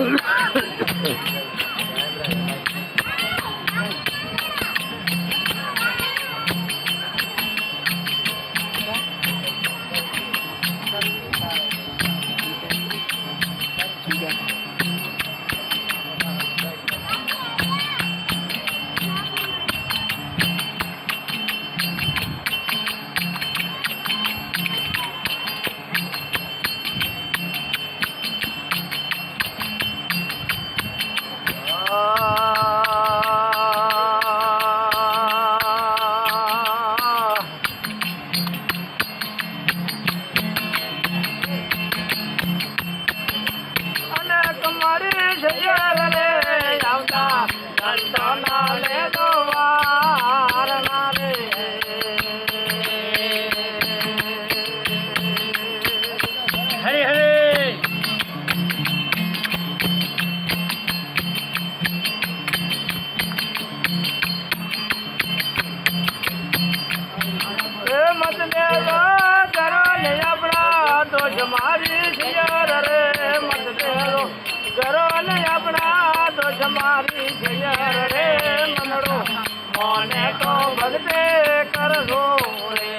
Yeah. મારી shear રે, મત દેલો કરો ને આપણા તો જમારી શિયર રે મનડો મને તો ભગતે કરજો રે.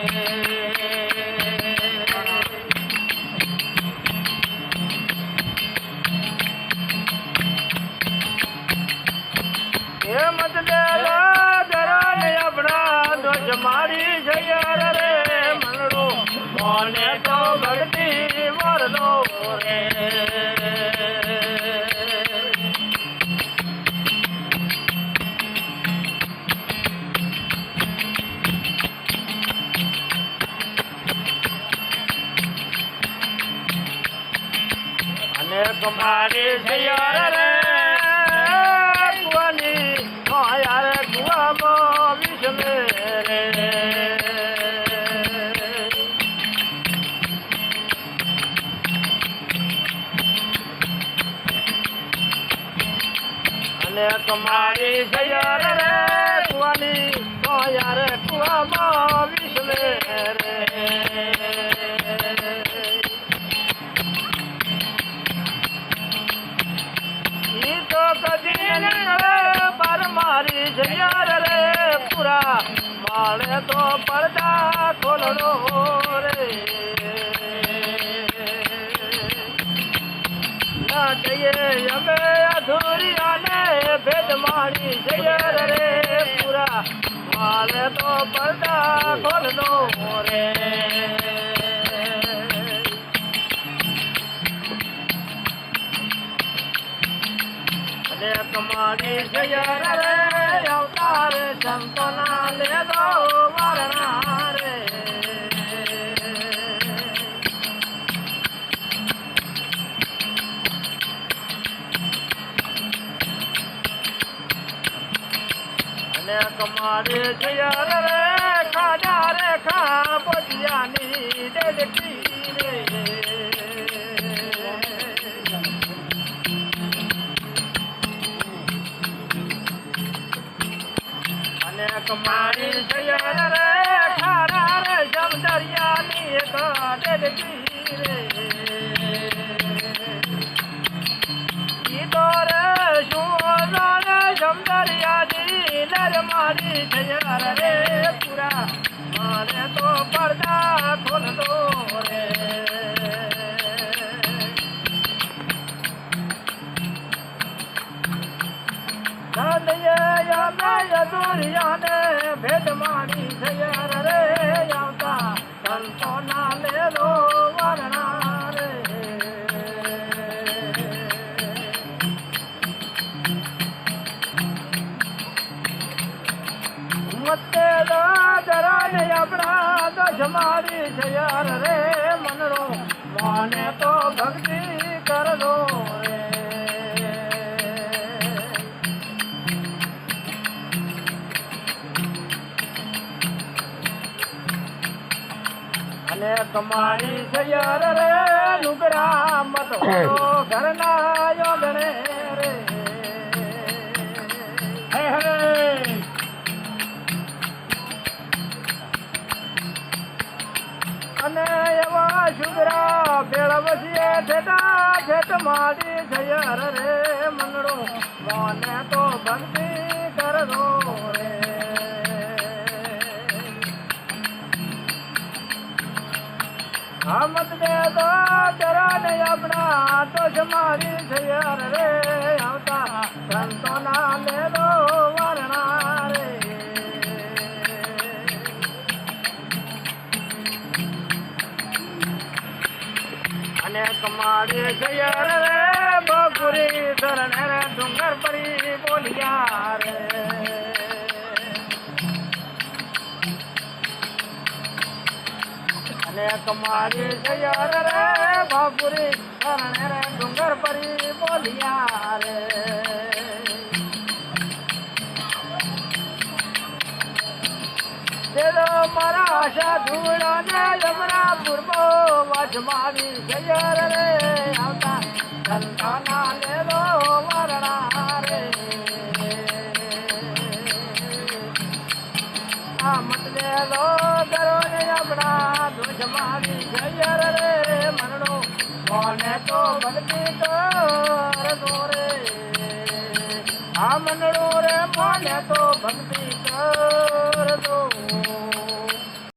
અને કમારી માળે તો પડદા ખોલડો રે. ના જઈએ અમે અધૂરી આને ભેદ મારી જઈએ રે પૂરા. માળે તો પડદા ખોલડો રે. કમાડી જયર રે. સંતોના લેદો વરણા રે અને કમાડી જયર રે ખાજા રે ખા પોતિયાની ડેડકી રે. કમારી જયર રે ખારા રે જમદરિયાની ગાડેલકી રે. ઈ તો રે શું જાણે જમદરિયાની નર મારી જયર રે. પૂરા, મારે તો પડદા ખોલતો રે. દુરિયાને ભેદ માણી થયર રે, આવતા સંતો ના લેલો વર્ણા રે મતે દાદરા ને આપણા દશ મારી થયર રે, મનરો માને તો ભક્તિ કમાણી થયર રે લુગરા મત ઘરના યોગણે રે. હે હે. અને એવા શુગરા બેળવજીએ ઠેટા ઠેટ માડી થયર રે મંગળો મને તો ભક્તિ કરજો રે. આમદ દે તો ને આપણા તો જમારી થયર રે. આવતા સંતો ના લે દો વર્ણા રે અને કમાડે જયર રે, બપુરી શરણ રે, ડુંગર પરી બોલિયા રે. અને તમારી તૈયાર રે બાપુરી. શરણે રે ડુંગર પરી બોલિયા રે. તેલો મારા સાધુડા ને યમરા પૂર્વ વાજમાવી તૈયાર રે. આવતા સંતાન મારી જયર રે મરણો. કોને તો બનતી કર દો રે? આ મનડો રે મને તો ભક્તિ કર